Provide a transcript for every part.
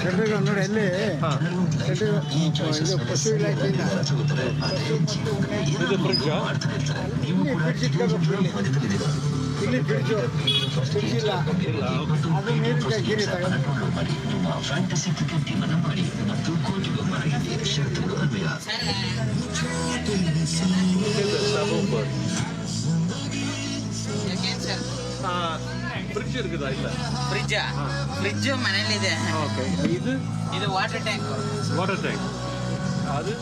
ಶೆಡ್ಡಿಗೆ ನೋಡಿ ಅಲ್ಲಿ ಇದು ಪಶು ಇಲಾಖೆಯಿಂದ ಮತ್ತು ಇದು ಫ್ರಿಡ್ಜಾ ಇಲ್ಲಿ ಬ್ರಿಡ್ಜ್ ಇಟ್ಕೋಬೇಕು ಇಲ್ಲಿ ಫ್ರಿಡ್ಜು ಫ್ರಿಡ್ಜ್ ಇಲ್ಲ ಅದು ನೀರಿನ ಗಿರಿ ತಗೊಂಡು ಫ್ರಿಡ್ಜ್ ಇರುದಾ ಇಲ್ಲ ಫ್ರಿಡ್ಜ್ ಫ್ರಿಡ್ಜ್ ಮನೇಲಿ ಇದೆ ಓಕೆ ಇದು ಇದು ವಾಟರ್ ಟ್ಯಾಂಕ್ ವಾಟರ್ ಟ್ಯಾಂಕ್ ಅದು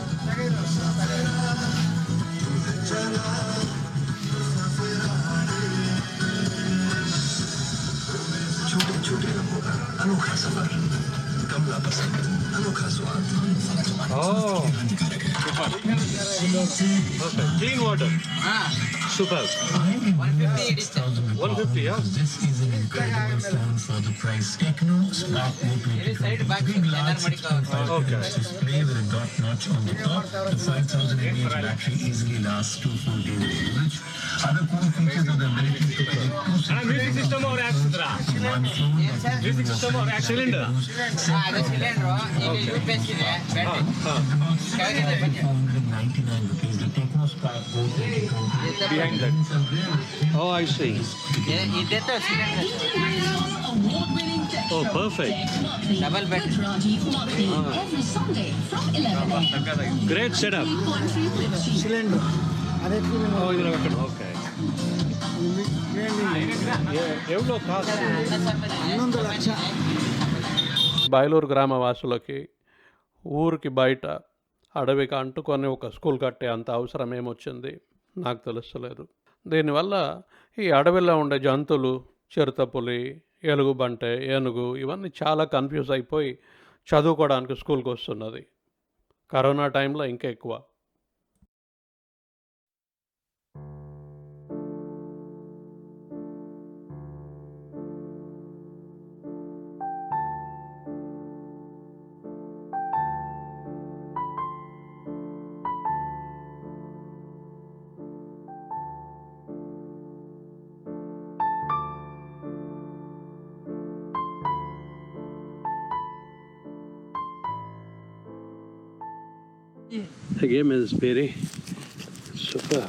छोटे छोटे रंगों का अनोखा सफ़र कमला पसंद अनोखा स्वाद clean water super 150 150 yeah. for the price. Technos Black Motor Big large display with a dot notch on the top. The 5000 mAh battery easily lasts two full days Other cool features are the ability to connect two music system ಅವ್ರು ಹಾಕ್ತಿದ್ರಾ ಏನ್ sir music system ಅವ್ರು cylinder ಹಾ ಅದು cylinder ಇಲ್ಲಿ you P S ಇದೆ battery ಕೆಳಗಿದೆ ಬನ್ನಿ 499 rupees. The Techno Spark Go 2020 behind that. Oh, I see. ಇದೆತ್ತ cylinder Oh, perfect. Double battery every Sunday from 11 Great setup. Cylinder ಅದೇ feeling Oh, ಇದರ ಹಾಕೋಣ okay ఎవరో కాస్ట్ ಹನ್ನೊಂದು ಲಕ್ಷ బయలూరు గ్రామ వాసులకి ఊరికి బయట అడవికి అంటుకొని ఒక స్కూల్ కట్టే అంత అవసరం ఏమొచ్చింది నాకు తెలుస్తలేదు దీనివల్ల ఈ అడవిలో ఉండే జంతువులు చిరుతపులి ఎలుగుబంటె ఏనుగు ఇవన్నీ చాలా కన్ఫ్యూజ్ అయిపోయి చదువుకోవడానికి స్కూల్కి వస్తున్నది కరోనా టైంలో ఇంకా ఎక్కువ The game is very super.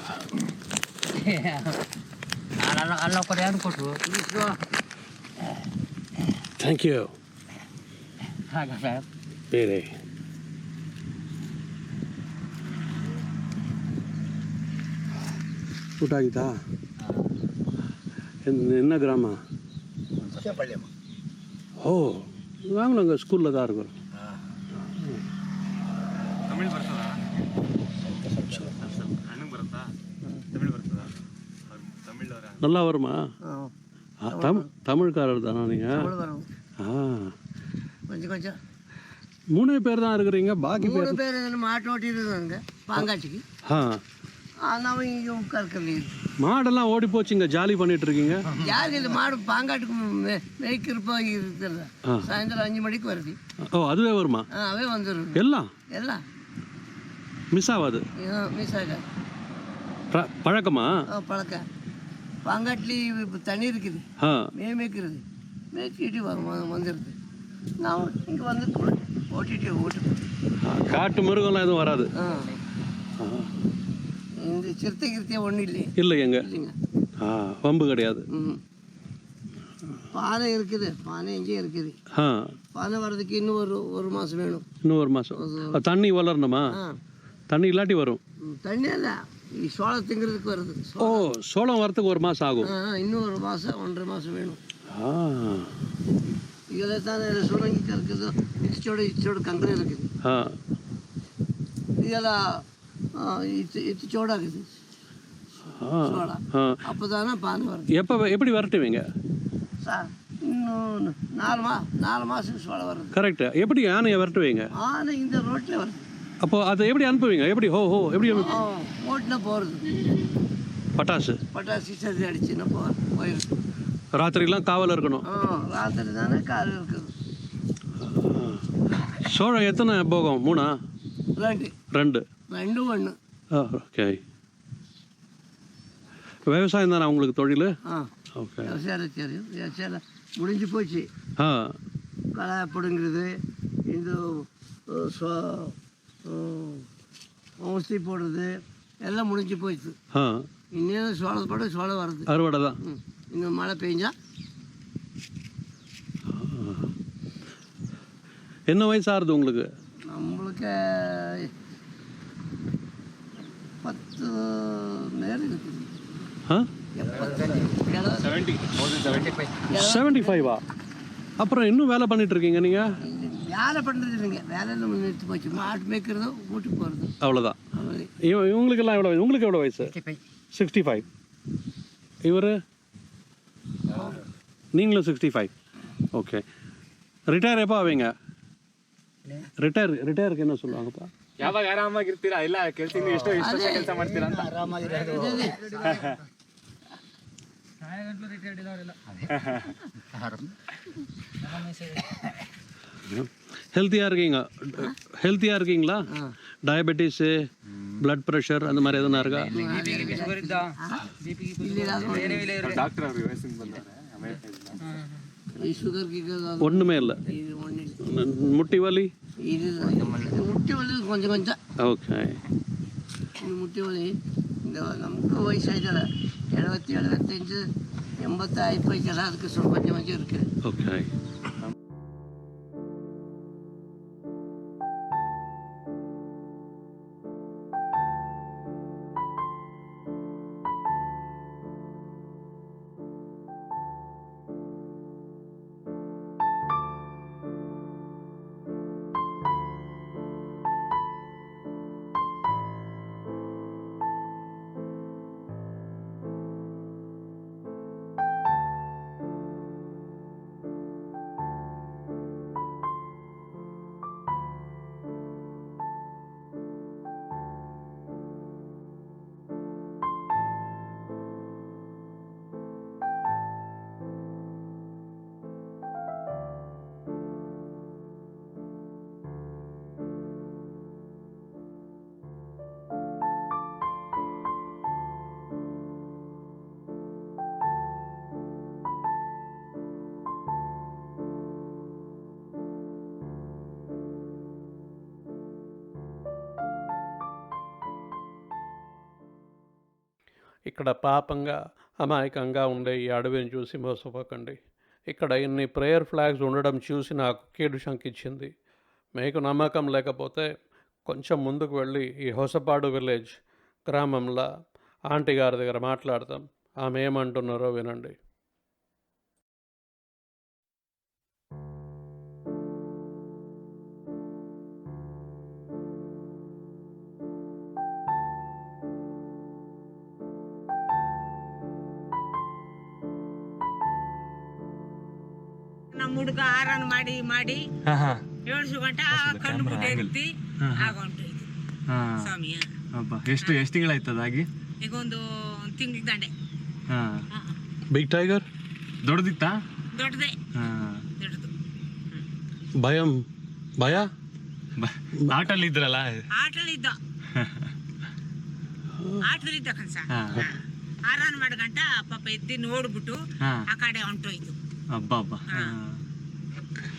ಅಲ್ಲ ಅಲ್ಲ ಕೊಡಿ ಯಾರು ಕೊಟ್ಟರು Thank you. ಹಾಗ ಸರ್ Very. ಊಟ ಆಗಿತ್ತಾ ಎನ್ನ ಗ್ರಾಮ ಓ ವಾಂಗ್ಲಂಗ ಸ್ಕೂಲ್ ದಾರ್ಗು ತಮಿಳು ಬರ್ತದಾ ಅಣ್ಣಗೆ ಬರುತ್ತಾ தமிழ் தமிழ்காரர் தானா நீங்கள் கொஞ்சம் கொஞ்சம். மூணு பேர் தான் இருக்கிறீங்க பாக்கி மூணு பேர் மாட்டு ஓட்டிருந்தாங்க பாங்காட்சிக்கு ஆ. ஆனால் இங்கே உட்கார்க்கல மாடெல்லாம் ஓடி போச்சுங்க ஜாலி பண்ணிட்டு இருக்கீங்க. ஜாலி இந்த மாடு பாங்காட்டுக்கு மேய்க்கிறப்போ இருக்கிறது சாயந்தரம் அஞ்சு மணிக்கு வருது. ஓ அதுவே வருமா? அதுவே வந்துடும் எல்லாம்? எல்லாம். மிஸ் ஆகாது மிஸ் ஆக ப- பழக்கமா? பழக்கம். பாங்காட்டிலி இப்போ தண்ணி இருக்குது. ஆ. மே மேய்க்கிறது. மேய்ச்சிட்டு வரும் வந்துடுது. நான் இங்கே வந்து ஓட்டிட்டு ஓட்டு. காட்டு மிருகம்லாம் எதுவும் வராது. இந்த சிறுத்தை கிருத்தியா ஒன்றும் இல்லை இல்லை எங்க? ஆ வம்பு கிடையாது. பானை இருக்குது. பானை எங்கேயும் இருக்குது. ஆ. பானை வர்றதுக்கு இன்னும் ஒரு ஒரு மாதம் வேணும். இன்னும் ஒரு மாதம் தண்ணி வளரணுமா? தண்ணி இல்லாட்டி வரும். தண்ணி இல்லை சோளம் திங்கிறதுக்கு வருது. ஓ சோளம் வரத்துக்கு ஒரு மாதம் ஆகும். இன்னும் ஒரு மாதம் ஒன்றரை மாதம் வேணும். இதில் தான் சுரங்கி இருக்குது. இச்சோடு இச்சோடு கங்கரை இருக்குது. இதெல்லாம் இத்து இத்துச்சோடு இருக்குது அப்போ தானே பானை வரும். எப்போ எப்படி வரட்டுவீங்க சார் இன்னும் நாலு மா நாலு மாதம் சோளம் வரும் கரெக்ட் எப்படி யானையை வரட்டுவீங்க ஆனை இந்த ரோட்டில் வரும் அப்போ அதை எப்படி அனுப்புவீங்க? எப்படி? ஹோ ஹோ எப்படி ஓட்டில் போகிறது பட்டாசு. பட்டாசு சரி அடிச்சுன்னா போ போயிருக்கு ராத்திரிலாம் காவல் இருக்கணும். ராத்திரி தானே காவல் இருக்குது சோழம் எத்தனை போகம்? மூணா? ரெண்டு. ரெண்டு. ரெண்டு ஒன்று ஓகே. விவசாயம் தானே உங்களுக்கு தொழில்? ஓகே. விவசாயம் தெரியும். விவசாயம் முடிஞ்சு போச்சு. ஆ. களை பிடுங்கிறது இந்த ஊசி போடுறது எல்லாம் முடிஞ்சு போயிடுச்சு. இன்னும் சோளம் போட சோளம் வருது அறுவடை தான். இந்த மழை பெஞ்சா? என்ன வயசு ஆறுது உங்களுக்கு? நம்மளுக்கு பத்து நேரம் இருக்குது. செவன்ட்டி ஃபைவா அப்புறம் இன்னும் வேலை பண்ணிட்டு இருக்கீங்க நீங்கள் வேலை பண்ணுறது இல்லைங்க வேலையில் நிறுத்தி போச்சு மாட்டு மேய்க்கிறதும் வீட்டுக்கு போகிறது அவ்வளோதான் அவ்வளோ இவ இவங்களுக்கெல்லாம் எவ்வளோ வயசு உங்களுக்கு எவ்வளோ வயசு சிக்ஸ்டி ஃபைவ் இவர் நீங்களும் சிக்ஸ்டி ஃபைவ் ஓகே ரிட்டையர் எப்போ ஆவீங்க ரிட்டையர் ரிட்டையருக்கு என்ன சொல்லுவாங்கப்பா ಯಾವಾಗ ಆರಾಮಾಗಿರ್ತೀರಾ ಇಲ್ಲ ಕೆಲಸ ಎಷ್ಟು ಎಷ್ಟು ವರ್ಷ ಕೆಲಸ ಮಾಡ್ತೀರಾ ಅಂತ ஹெல்த்தியாக இருக்கீங்க. ஹெல்த்தியாக இருக்கீங்களா? டயபெட்டிஸு பிளட் ப்ரெஷர் அந்த மாதிரி எதுனா இருக்கா? ஒன்றுமே இல்லை முட்டி வலி? முட்டி வலி கொஞ்சம் கொஞ்சம். ஓகே. முட்டி வலி. இந்த நமக்கு வயசாயிட்டால. எழுபத்தி எழுபத்தஞ்சு எண்பத்தாயிரம் போய்க்கலாம் அதுக்கு கொஞ்சம் கொஞ்சம் இருக்குது ஓகே. ఇక్కడ పాపంగా అమాయకంగా ఉండే ఈ అడవిని చూసి మోసపోకండి. ఇక్కడ ఇన్ని ప్రేయర్ ఫ్లాగ్స్ ఉండడం చూసి నాకు కీడు శంకించింది. మీకు నమ్మకం లేకపోతే కొంచెం ముందుకు వెళ్ళి ఈ హొసపాడు విలేజ్ గ్రామంలో ఆంటీ గారి దగ్గర మాట్లాడతాం. ఆమె ఏమంటున్నారో వినండి. ಹುಡುಗ ಆರನ್ ಮಾಡಿ ಮಾಡಿ ಏಳು ಗಂಟೆ ಕಣ್ಣು ಮುಟ್ಟೆ ಇರ್ತಿ ಸ್ವಾಮಿ ಎಷ್ಟು ಎಷ್ಟು ತಿಂಗಳಾಯ್ತು ಅದಾಗಿ ಈಗ ಒಂದು ತಿಂಗಳ ದಂಡೆ. ಬಿಗ್ ಟೈಗರ್ ದೊಡ್ಡದಿತ್ತ? ದೊಡ್ಡದೆ. ಭಯ ಭಯ? ಆಟಲ್ಲಿ ಇದ್ರಲ್ಲ ಆಟಲ್ಲಿ ಇದ್ದ ಆಟದಲ್ಲಿ ಇದ್ದ ಕನ್ಸ ಆರಾನ್ ಮಾಡ್ಕಂಟ ಪಾಪ ಎದ್ದು ನೋಡ್ಬಿಟ್ಟು ಆ ಕಡೆ ಹೊಂಟೋಯ್ತು. ಅಬ್ಬಾ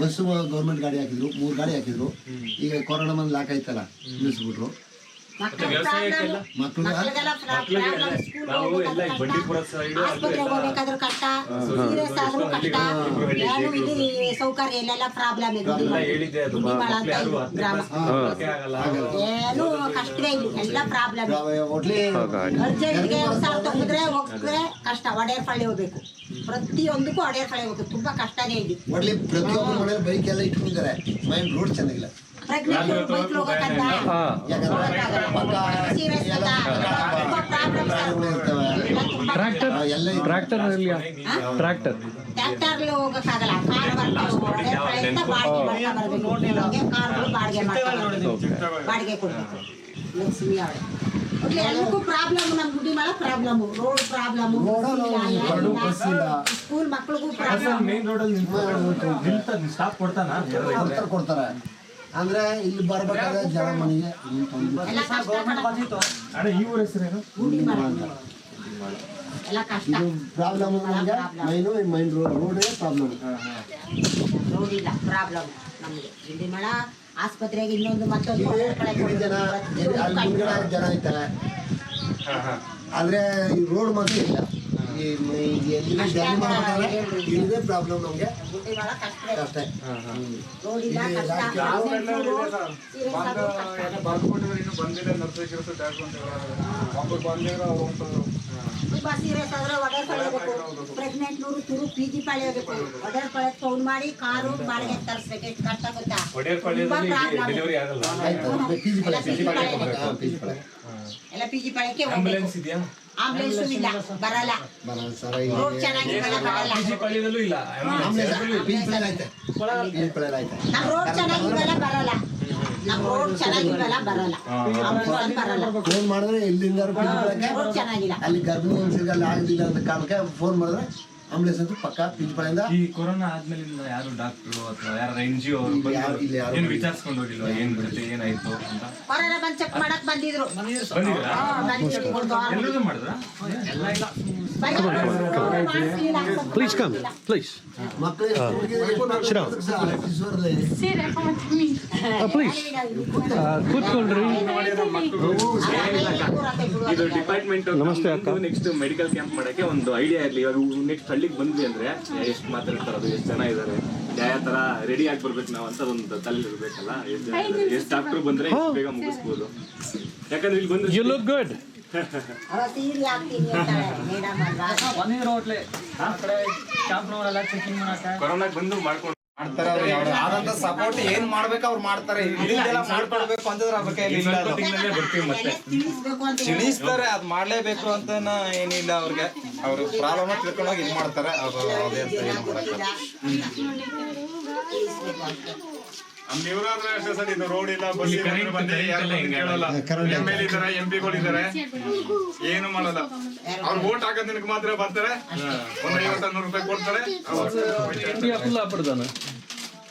ಬಸ್ ಗೌರ್ಮೆಂಟ್ ಗಾಡಿ ಹಾಕಿದ್ರು ಮೂರು ಗಾಡಿ ಹಾಕಿದ್ರು. ಈಗ ಕೊರೋನಾ ಬಂದು ಲಾಕ್ ಆಯ್ತಲ್ಲ ನಿಲ್ಲಿಸ್ಬಿಟ್ರು. ಮಕ್ಕಳು ನಾವು ಎಲ್ಲ ಈ ಬಂಡೀಪುರ ಸೈಡ್ ಆಸ್ಪತ್ರೆಗೆ ಹೋಗ್ಬೇಕಾದ್ರೂ ಕಷ್ಟ. ಸೀರಿಯಸ್ ಆದ್ರೂ ಕಷ್ಟ. ಏನು ಇಲ್ಲಿ ಸೌಕರ್ಯ ಇಲ್ಲೆಲ್ಲ ಪ್ರಾಬ್ಲಮ್ ಇದೆ. ಹೇಳಿದ್ದೆ ಅದು ಏನು ಕಷ್ಟವೇ ಇಲ್ಲ ಎಲ್ಲ ಪ್ರಾಬ್ಲಮ್ ಒಟ್ಲಿ ಅರ್ಜೆಂಟ್ಗೆ ಸಾಲ ತಗೊಂಡ್ರೆ ಹೋಗಿದ್ರೆ ಕಷ್ಟ. ಹೋಗ್ಬೇಕು. ಪ್ರತಿಯೊಂದಕ್ಕೂ ಒಡೆಯರ್ ಫಳ್ಳಿ ಹೋಗ್ಬೇಕು. ತುಂಬಾ ಕಷ್ಟನೇ ಇದೆ ಮನೇಲಿ ಬೈಕ್ ಎಲ್ಲ ಇಟ್ಕೊಂಡಿದ್ದಾರೆ. ಮೈನ್ ರೋಡ್ ಚೆನ್ನಾಗಿಲ್ಲ. ಪ್ರೆಗ್ನೆಂಟ್ ಮೈಕ್ಳು ಹೋಗಕ್ಕಂತ ಸೀರಿಯಸ್ ಅದ ತುಂಬಾ ಪ್ರಾಬ್ಲಮ್ ಟ್ರ್ಯಾಕ್ಟರ್. ಟ್ರ್ಯಾಕ್ಟರ್ ಟ್ರ್ಯಾಕ್ಟರ್ ಟ್ರ್ಯಾಕ್ಟರ್ಲಿ ಹೋಗಕ್ಕಾಗಲ್ಲ ಕಾರ್ ಬಾಡಿಗೆ ಬರ್ತಾ ಬರ್ಬೇಕು ನಮ್ಗೆ ಕಾರ್ಗಳು ಬಾಡಿಗೆ ಬರ್ಬೇಕು. ಬಾಡಿಗೆ ಕೊಡ್ಬೇಕು ಲಕ್ಷ್ಮಿ ಅವಳೆ ಒಟ್ಲಿ ಪ್ರಾಬ್ಲಮ್ ನಮ್ಮ ಗುಡಿ ಪ್ರಾಬ್ಲಮ್ ರೋಡ್ ಪ್ರಾಬ್ಲಮ್ ಸ್ಕೂಲ್ ಮಕ್ಳಿಗೂ ಪ್ರಾಬ್ಲಮ್ ಮೇನ್ ರೋಡಲ್ಲಿ ಸ್ಟಾಪ್ ಕೊಡ್ತಾನ ಕೊಡ್ತಾರೆ ಅಂದ್ರೆ ಇಲ್ಲಿ ಬರ್ಬೇಕಾದ್ರೆ ಜನ ಮನೆಗೆ ಇಲ್ಲಿ ತೊಂದ್ರೆ. ಎಲ್ಲ ಕಷ್ಟ ಕಣಪ್ಪ. ಅಣ್ಣ ಈ ಊರ ಹೆಸರೇನು ಗುಡಿ ಮಳ ಎಲ್ಲ ಕಷ್ಟ ಇದು ಪ್ರಾಬ್ಲಮ್ ನಮಗೆ ಮೈನು ಮೈನ್ ರೋಡ್ ರೋಡೇ ಪ್ರಾಬ್ಲಮ್ ರೋಡ್ ಇಲ್ಲ ಪ್ರಾಬ್ಲಮ್ ನಮ್ಗೆ ಗುಡಿ ಮಳ ಆಸ್ಪತ್ರೆಗೆ ಇನ್ನೊಂದು ಮತ್ತೊಂದು ಇಲ್ಲಿ ಕಡೆ ಇಲ್ಲಿ ಜನ ಇಲ್ಲಿ ಅಲ್ಲಿ ಮುಂದ್ಗಡೆ ಜನ ಇರ್ತಾರೆ ಆದ್ರೆ ಈ ರೋಡ್ ಮಾತ್ರ ಇಲ್ಲ ಈ ಮ- ಈ ಎಲ್ಲಿ ಜರ್ನಿ ಮಾಡ್ಬೇಕಾದ್ರೆ ಇಲ್ಲದೇ ಪ್ರಾಬ್ಲಮ್ ನಮಗೆ ಗುಡಿ ಮಳ ಕಷ್ಟ ಅಷ್ಟೇ ರೋಡ್ ಇಲ್ಲ ಇಲ್ಲಿ ಕಷ್ಟ ರಾಜಕೀಯ ರೋಡ್ serious ಆದ್ರೂ ಕಷ್ಟ. ತುಂಬಾ ಸೀರಿಯಸ್ ಆದ್ರೆ ಒಡೆರ್ ಪಳೆಯಬೇಕು ಪ್ರೆಗ್ನೆಂಟ್ ನೂರು ತುರು ಪಿ ಜಿ ಪಳೆಯಬೇಕು ಒಡೆರ್ ಪಳೆ ಫೋನ್ ಮಾಡಿ ಕಾರು ಬಾಡಿಗೆ ತರಿಸ್ಬೇಕು. ಎಷ್ಟು ಕಷ್ಟ ಗೊತ್ತಾ. ಡೆಲಿವರಿ ಆಗಲ್ಲ. ಎಲ್ಲ ಪಿ ಜಿ ಪಳೆಗೆ ಆಂಬುಲೆನ್ಸ್ ಇದೆಯಾ? ಆಂಬುಲೆನ್ಸ್ ಇಲ್ಲ. ಬರಲ್ಲ. ರೋಡ್ ಚೆನ್ನಾಗಿ ಬರಲ್ಲ. ಪಿ ಜಿ ಪಾಳ್ಯದಲ್ಲೂ ಇಲ್ಲ. ಆಂಬುಲೆನ್ಸ್ ಪಿ ಜಿ ಐತೆ ರೋಡ್ ಚೆನ್ನಾಗಿರಲ್ಲ ಬರಲ್ಲ. ನಮ್ ರೋಡ್ ಚೆನ್ನಾಗಿರಲ್ಲ ಬರಲ್ಲ. ಆಂಬುಲೆನ್ಸ್ ಬರಲ್ಲ. ಫೋನ್ ಮಾಡಿದ್ರೆ ಇಲ್ಲಿಂದ ರೋಡ್ ಚೆನ್ನಾಗಿಲ್ಲ. ಅಲ್ಲಿ ಗರ್ಭಿಣಿ ಹೆಂಗಸಿಗೆ ಅಲ್ಲಿ ಅಂತ ಕಾರಣಕ್ಕೆ ಫೋನ್ ಮಾಡಿದ್ರೆ ಆಂಬುಲೆನ್ಸ್ ಅಂತ ಪಕ್ಕ ಪಿ ಈ ಕೊರೋನಾ ಆದ್ಮೇಲಿಂದ ಯಾರು ಡಾಕ್ಟರ್ ಅಥವಾ ಯಾರು ಎನ್ ಜಿ ಇಲ್ಲಿ ಯಾರು- ಇಲ್ಲಿ ಯಾರು ಏನು ವಿಚಾರಿಸ್ಕೊಂಡು ಹೋಗಿಲ್ವಾ? ಏನ್ ಕತೆ ಏನಾಯ್ತು ಅಂತ? ಕೊರೋನಾ ಬಂದ್ ಚೆಕ್ ಮಾಡಕ್ ಬಂದಿದ್ರು. ಬಂದಿದ್ರಾ? ಹಾ, ಬಂದಿದ್ರು. ಒಂದು ವಾರ ಎಲ್ಲರೂ ಮಾಡಿದ್ರ ಪ್ಲೀಸ್ ಕಮ್ ಪ್ಲೀಸ್ ಮಕ್ಕಳಿಗೆ ಪ್ಲೀಸ್ ಕೂತ್ಕೊಳ್ರಿ ಇದು ಡಿಪಾರ್ಟ್ಮೆಂಟ್ ನಮಸ್ತೆ ಅಕ್ಕ. ನೆಕ್ಸ್ಟ್ ಮೆಡಿಕಲ್ ಕ್ಯಾಂಪ್ ಮಾಡಕ್ಕೆ ಒಂದು ಐಡಿಯಾ ಇರಲಿ ಇವಾಗ ನೆಕ್ಸ್ಟ್ ಹಳ್ಳಿಗೆ ಬಂದ್ವಿ ಅಂದ್ರೆ ಎಷ್ಟು ಮಾತಾಡ್ತಾರೆ ಅದು ಎಷ್ಟು ಜನ ಇದ್ದಾರೆ ಯಾವ ತರ ರೆಡಿ ಆಗಿ ಬರ್ಬೇಕು ನಾವು ಅಂತ ಒಂದು ತಲೆ ಇರ್ಬೇಕಲ್ಲ ಎಷ್ಟು ಜನ ಎಷ್ಟು ಡಾಕ್ಟರ್ ಬಂದ್ರೆ ಎಷ್ಟು ಬೇಗ ಮುಗಿಸ್ಬೋದು ಯಾಕಂದ್ರೆ ಇಲ್ಲಿ ಬಂದ್ರೆ ಯು ಲುಕ್ ಗುಡ್ ಸೀರೆ ಹಾಕ್ತೀನಿ ಅಂತಾಳೆ ಮೇಡಮ್ ಅಲ್ವಾ ಕೊರೋನಾಗ್ ಬಂದು ಮಾಡ್ಕೊಂಡು ಮಾಡ್ತಾರೆ ಅವ್ರು ಆದಂತ ಸಪೋರ್ಟ್ ಏನ್ ಮಾಡ್ಬೇಕು ಅವ್ರು ಮಾಡ್ತಾರೆ. ಇಲ್ಲಿಂದೆಲ್ಲ ಮಾಡ್ಕೊಡ್ಬೇಕು ಅಂತಂದ್ರೆ ಅವ್ರ ಕೈಯಲ್ಲಿ ಇಲ್ಲ ಅದು. ತಿಂಗಳಲ್ಲೇ ಬರ್ತೀವಿ ಮತ್ತೆ. ತಿಳಿಸ್ಬೇಕು ಅಂತ ತಿಳಿಸ್ತಾರೆ ಅದ್ ಮಾಡ್ಲೇಬೇಕು ಅಂತ ಏನಿಲ್ಲ ಅವ್ರಿಗೆ. ಅವ್ರ ಪ್ರಾಬ್ಲಮ್ ತಿಳ್ಕೊಂಡೋಗಿ ಇದ್ ಮಾಡ್ತಾರೆ. ಅದು ಅದೇ ಅಂತ ಏನು ಮಾಡ್ತಾರೆ ರೋಡ್ ಇಲ್ಲ ಬಸ್ ಎಂ ಎಲ್ ಇದಾರೆ ಎಂ ಪಿಗಳು ಇದಾರೆ. ಏನು ಮಾಡಲ್ಲ. ಅವ್ರು ವೋಟ್ ಹಾಕೋದ್ ನಿನಗೆ ಮಾತ್ರ ಬರ್ತಾರೆ. ಒಂದ್ ಐವತ್ತ ರೂಪಾಯಿ ಕೊಡ್ತಾರೆ.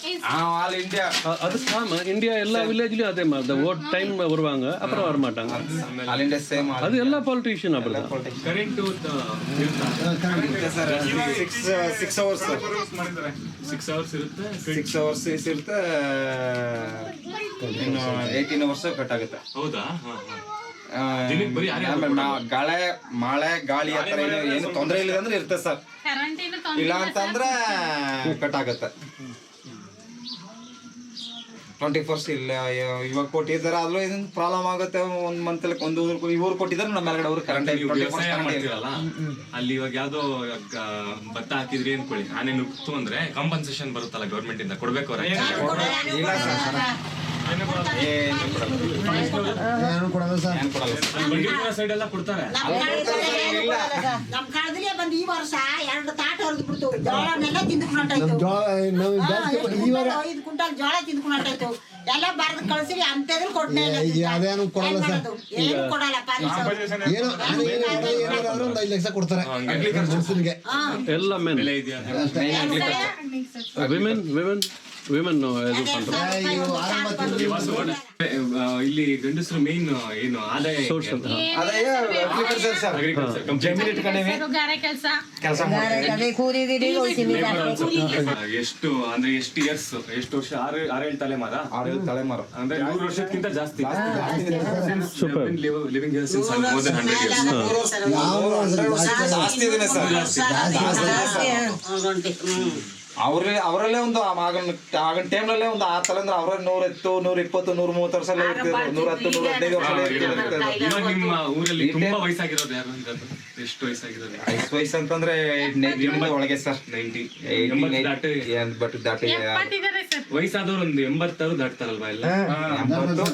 ಇಂಡಿಯಾ ಫುಲ್ அப்படிதானே ಆಲ್ ಇಂಡಿಯಾ அது ஆமா இந்தியா எல்லா வில்லேஜ்லயும் அதே மாதிரி தான் ஓட் டைம் வருவாங்க அப்புறம் வர மாட்டாங்க ಆಲ್ ಇಂಡಿಯಾ ಸೇಮ್ அது எல்லா பாலிட்டிஷியன் அப்படிதான் ಕರೆಂಟ್ ಸಿಕ್ಸ್ ಸಿಕ್ಸ್ ಅವರ್ಸ್ ಮಾಡಿದ್ದಾರೆ ಸಿಕ್ಸ್ ಅವರ್ಸ್ ಇರುತ್ತೆ ಸಿಕ್ಸ್ ಅವರ್ಸ್ ಇರುತ್ತೆ ಇನ್ನು ಏಯ್ಟೀನ್ ಅವರ್ಸ್ ಕಟ್ ಆಗುತ್ತೆ ಹೌದಾ ಹಾ, ಹಾ. ಆ, ದಿನಕ್ಕೆ ಬರೀ ಯಾರೇ ಆಮೇಲೆ ಮಾ- ಗಾಳೆ ಮಳೆ ಗಾಳಿ ಆ ಥರ ಏನು ಏನು ತೊಂದರೆ ಇಲ್ಲ ಅಂದ್ರೆ ಇರುತ್ತೆ ಸರ್ ಇಲ್ಲ ಅಂತಂದ್ರೆ ಕಟ್ ಆಗುತ್ತೆ ಟ್ವೆಂಟಿ ಫಸ್ಟ್ ಇಲ್ಲ ಇವ- ಇವಾಗ ಕೊಟ್ಟಿದ್ದಾರೆ ಆದ್ರೂ ಇದೊಂದು ಪ್ರಾಬ್ಲಮ್ ಆಗುತ್ತೆ. ಒಂದ್ ಮಂತ್ ಒಂದು ಊರು ಇವ್ರು ಕೊಟ್ಟಿದ್ದಾರೆ ನಮ್ಮ ಮೇಲ್ಗಡೆ ಅವ್ರು ಕರೆಂಟ್ ಅಲ್ಲಿ ಇವಾಗ ಯಾವ್ದೋ ಭತ್ತ ಹಾಕಿದ್ರಿ ಅನ್ಕೊಳ್ಳಿ. ಆನೆ ನುಗ್ತು ಅಂದ್ರೆ ಕಾಂಪನ್ಸೇಷನ್ ಬರುತ್ತಲ್ಲ ಗೌರ್ಮೆಂಟ್ ಇಂದ ಕೊಡ್ಬೇಕು ಅವ್ರ. ಇಲ್ಲ ಸರ್. ಏನು ಕೊಡಲ್ಲ ಸರ್. ನಮ್ ಕಾಲದಲ್ಲಿ ನಮ್ ಈ ವರ್ಷ ಎರಡು ತಾಟ ಹೊರದು ಬಿಡ್ತು. ಜೋಳನೆಲ್ಲ ತಿಂದ್ಕೊಂಡಾಯ್ತು ಐದು ಕ್ವಿಂಟಲ್ ಜೋಳ ತಿಂದ್ಕೊಂಡಾಯ್ತು ಎಲ್ಲ ಬಾರ್ದು ಕಳ್ಸಿರಿ ಅಂತದ್ರು ಕೊಡ್ನೇ ಇಲ್ಲ ಅದೇನು ಕೊಡಲ್ಲ ಸರ್. ಏನು ಕೊಡಲ್ಲ. ಏನೋ ಏನಾದ್ರು ಒಂದು ಐದು ಲಕ್ಷ ಕೊಡ್ತಾರೆ. ಎಲ್ಲ ಮೆನ್ ವಿಮೆನ್ ವಿಮೆನ್ ವಿಮೆನ್ ಇದು ಇಲ್ಲಿ ಗಂಡಸರು ಮೇನ್ ಏನು ಆದಾಯ ಸೋರ್ಸ್ ಅಂತ. ಎಷ್ಟು ಅಂದ್ರೆ ಎಷ್ಟು ಇಯರ್ಸ್ ಎಷ್ಟು ವರ್ಷ ಆರು ಆರೇಳು ತಲೆಮಾರ? ಆರೇಳು ತಲೆಮಾರ. ಅಂದ್ರೆ ನೂರು ವರ್ಷಕ್ಕಿಂತ ಜಾಸ್ತಿ. ಲಿವಿಂಗ್ ಹಂಡ್ರೆಡ್ ಇಯರ್ಸ್ ಜಾಸ್ತಿ. ಇದೆ ಸರ್ ಜಾಸ್ತಿ ಅವರಲ್ಲೇ ಒಂದು ಆಗಿನ ಆಗಿನ ಟೈಮ್ನಲ್ಲೇ ಒಂದು ಆ ತಲೆ ಅಂದ್ರೆ ಅವ್ರಲ್ಲಿ ನೂರ ಎತ್ತು ನೂರ ಇಪ್ಪತ್ತು ನೂರ ಮೂವತ್ತು ವರ್ಷ ಎಲ್ಲ ಇರ್ತಿದ್ರು ನೂರ ಹತ್ತು ನೂರ ಹದಿನೈದು ವರ್ಷ ಎಲ್ಲ ಇರ್ತಿದ್ರು ಇವಾಗ ನಿಮ್ಮ ಊರಲ್ಲಿ ತುಂಬಾ ವಯಸ್ಸಾಗಿರೋದು ಯಾರು ಎಷ್ಟು ವಯಸ್ಸಾಗಿದ್ದಾರೆ ಐಸ್ ವಯಸ್ಸು ಅಂತಂದ್ರೆ ಒಳಗೆ ಸರ್ ನೈಂಟಿ ಬಟ್ ದಾಟಿ ವಯಸ್ಸಾದವ್ರು ಒಂದು ಎಂಬತ್ತಾರು ದಾಟ್ತಾರಲ್ವಾ ಎಲ್ಲ? ಎಂಬತ್ತು.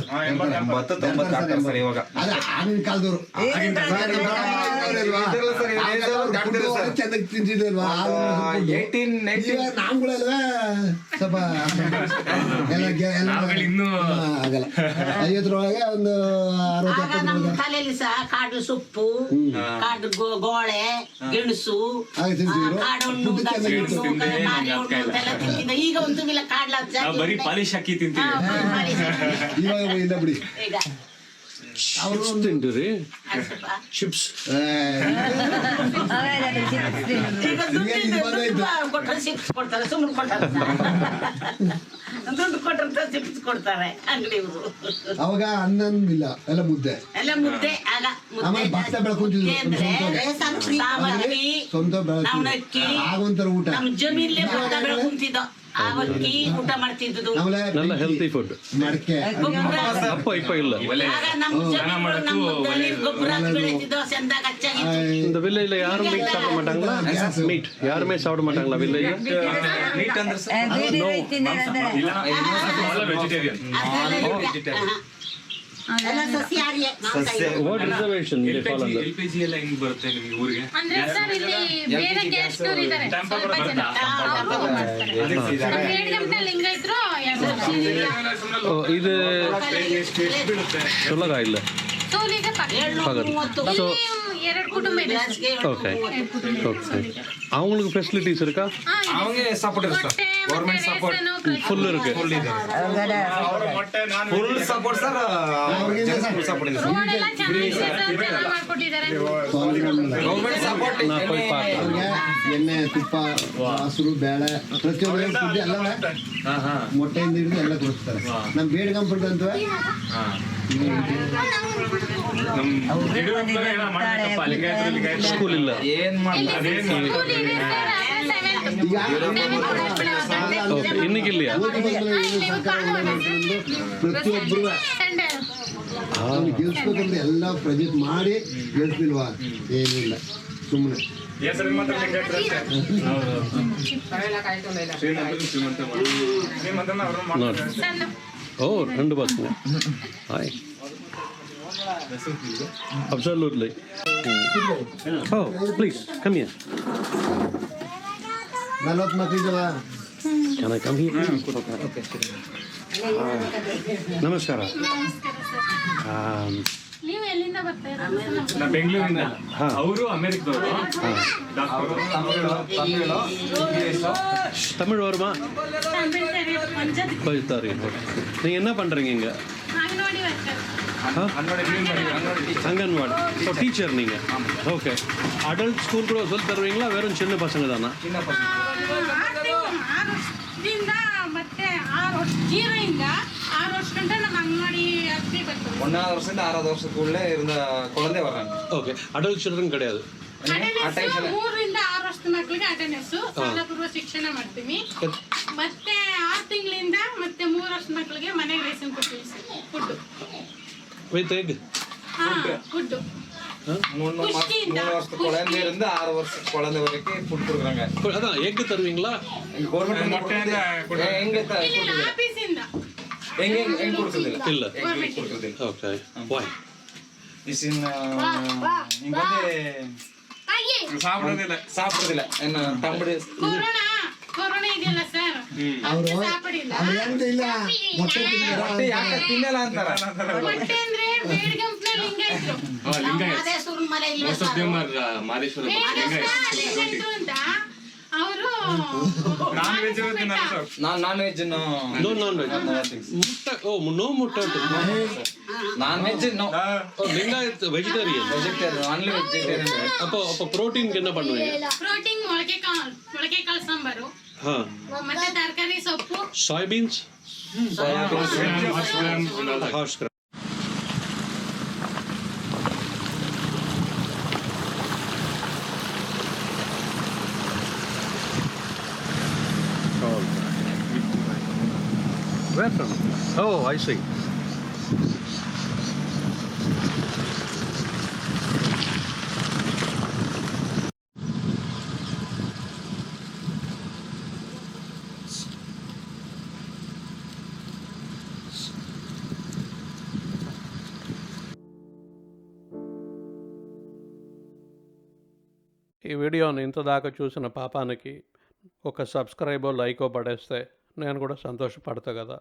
ಎಂಬತ್ತು. ತೊಂಬತ್ತು ದಾಟ್ತಾರೆ ಸರ್ ಇವಾಗ. ಅದೇ ಆಗಿನ ಕಾಲದವರು. ಐವತ್ತರೊಳಗೆ ಒಂದು ಅರವತ್ತು ಕಾಡು ಸೊಪ್ಪು ಕಾಡು ಗೋಳೆ ಗೆಣಸು ತಿಂತಿದ್ದ. ಈಗ ಒಂದು ಇಲ್ಲ ಕಾಡ್ಲ ಬರೀ ಪಾಲಿಶ್ ಹಾಕಿ ತಿಂತೀವಿ ಇವಾಗ ಇಲ್ಲ ಬಿಡಿ. ಈಗ ಅವರು ತಿಂತೀರಿ ಅದು ಸ್ವಲ್ಪ ಚಿಪ್ಸ್ ಕೊಟ್ರೆ ಚಿಪ್ಸ್ ಅವಾಗ ಅನ್ನನಿಲ್ಲ ಎಲ್ಲ ಮುದ್ದೆ. ಎಲ್ಲ ಮುದ್ದೆ ಆಗ ಆಮೇಲೆ ಭತ್ತ ಬೆಳ್ಕೊಂತಿದ್ರು ಸ್ವಂತ ಬೆಳಕು ಆಗೊಂತರ ಊಟ. ನಮ್ ಜಮೀನ್ಲೆ ಭತ್ತ ಬೆಳ್ಕೊಂತಿದ್ದೋ. ಅವಕ್ಕಿ ಊಟ ಮಾಡ್ತಿದ್ದು ಆಮೇಲೆ ಎಲ್ಲ ಹೆಲ್ತಿ ಫುಡ್ ಮಡಕೆ ಅಪ್ಪ ಇಪ್ಪ ಇಲ್ಲ ಆಗ ನಮ್ ಜಮೀನು ನಮ್ಮ ಹೊಲದಲ್ಲಿ ಗೊಬ್ಬರ ಹಾಕಿ ಬೆಳೀತಿದ್ದೋ ಚಂದ ಕಚ್ಚಾಗಿತ್ತು இந்த வில்லேஜ்ல யாரும் மீட் சாப்பிட மாட்டாங்களா மீட் யாருமே சாப்பிட மாட்டாங்களா வில்லேஜ் ನೀಟ್ ಅಂದ್ರೆ ಸರ್ ವೆಜಿಟೇರಿಯನ್ ಎಲ್ಲ ಸಸ್ಯಾಹಾರಿ ನಾವು ಸಸ್ಯ ವಾಟ್ ರಿಸರ್ವೇಶನ್ ಎಲ್ಪಿಜಿ ಎಲ್ಲ ಹೆಂಗ್ ಬರುತ್ತೆ ನಿಮ್ಗೆ ಊರಿಗೆ? ಅಂದ್ರೆ ಸರ್ ಇಲ್ಲಿ ಬೇರೆ ಇದು ಸುಲಭ ಇಲ್ಲ. ಪಕ್ಕ. ಸೊ ಎರಡು ಕುಟುಂಬ ಇದೆ ಓಕೆ ಓಕೆ அவங்களுக்கு ஃபெசிலிட்டிஸ் இருக்கா? அவங்க சப்போர்ட் இருக்கா கவர்மெண்ட் சப்போர்ட் ஃபுல் இருக்கு ஃபுல் இது full support sir full support ಇದೆ ಗೌರ್ಮೆಂಟ್ ಸಪೋರ್ಟ್ ಎಣ್ಣೆ ತುಪ್ಪ ಹಸಿರು ಬೇಳೆ ಪ್ರತಿಯೊಬ್ಬರು ಫುಡ್ ಎಲ್ಲ ಮೊಟ್ಟೆಯಿಂದ ಹಿಡಿದು ಎಲ್ಲ ಕೊಡ್ತಾರೆ. ನಮ್ಮ ಬೇಡ ಕಂಫರ್ಟ್ ಅಂತ ಸ್ಕೂಲ್ ಇಲ್ಲ. ಏನ್ ಮಾಡ್ತಾರೆ ಇನ್ನಿಗೆ ಇಲ್ಲಿಯ ಪ್ರತಿಯೊಬ್ಬರು ಅವ್ನು ಗೆಲ್ಸ್ಬೇಕಂದ್ರೆ ಎಲ್ಲ ಪ್ರಜೆಟ್ ಮಾಡಿ ಗೆಲ್ಸ್ಲಿಲ್ವಾ ಏನಿಲ್ಲ ಸುಮ್ಮನೆ ಓ ರೆಂಡು boss hi Absolutely. Oh, please, come here. Can I come here? Okay. ನಮಸ್ಕಾರ ನೀವು ಎಲ್ಲಿಂದ ಬರ್ತೀರಾ ಅವರು ಅಮೆರಿಕದವರು தமிழ் வருமா பஞ்சாரி என்ன பண்ணுறீங்க இங்கே அங்கன்வாடி ஸோ டீச்சர் நீங்கள் ஓகே அடல்ட் ஸ்கூல் கூட சொல்லி தருவீங்களா வெறும் சின்ன பசங்க தானா ಚಿನ್ನ ಪಸಂದ್ ಆರು ವರ್ಷದಿಂದ ಮತ್ತೆ ಆರು ವರ್ಷ ಜೀರೋಯಿಂದ ಆರು ವರ್ಷ ಗಂಟ ನಮ್ಮ ಅಂಗನವಾಡಿ ಅಕ್ಕಿ ಬರ್ತದೆ ஒன்னாவது வருஷம் ஆறாவது வருஷத்துக்குள்ள இருந்த குழந்தை வர்றாங்க ஓகே அடல்ட் சில்ட்ரன் கிடையாது ಅಟೆಂಡೆನ್ಸ್ ಮೂರರಿಂದ ಆರು ವರ್ಷದ ಮಕ್ಕಳಿಗೆ ಅಟೆಂಡೆನ್ಸ್ ಪೂರ್ವ ಶಿಕ್ಷಣ ಮಾಡ್ತೀವಿ ಮತ್ತೆ ಆರು ತಿಂಗಳಿಂದ ಮತ್ತೆ ಮೂರು ವರ್ಷದ ಮಕ್ಕಳಿಗೆ ಮನೆಗೆ ರೇಷನ್ ಕೊಡ್ತೀವಿ ಫುಡ್ ಹೋಯ್ತು ಹೇಗೆ மூணு மாசம் மூணு வருஷம் குழந்தை ஆறு வருஷம் குழந்தை வரைக்கும் ஃபுட் அதான் எக்கு தருவீங்களா? கவர்மெண்ட் மட்டும் எங்க எங்க எங்க கொடுக்குறது இல்ல. எங்க கொடுக்குறது ஓகே பாய் இஸ் இன் நீங்க வந்து சாப்பிடுறது என்ன தம்பி ಅವರು ಅವ್ರು ಮೊಟ್ಟೆ ಮೊಟ್ಟೆ ಯಾಕೆ ತಿನ್ನಲ್ಲ ಅಂತಾರ ನಾನ್ ನಾನ್ ನೋ. ನಾನ್ ವೆಜ್ ಮುಟ್ಟ ಓ ಮುಟ್ಟ ಉಂಟು. Non veg no. Vegetarian vegetarian protein ಮೊಳಕೆ ಕಾಳು ಮೊಳಕೆ ಸಾಂಬಾರು. ಹಾ ಮತ್ತೆ ತರಕಾರಿ ಸೊಪ್ಪು soybeans horse Where from? Oh, I see. ఈ వీడియోని ఇంత దాకా చూసిన పాపానికి ఒక సబ్స్క్రైబో లైకో పడేస్తే నేను కూడా సంతోషపడతా కదా.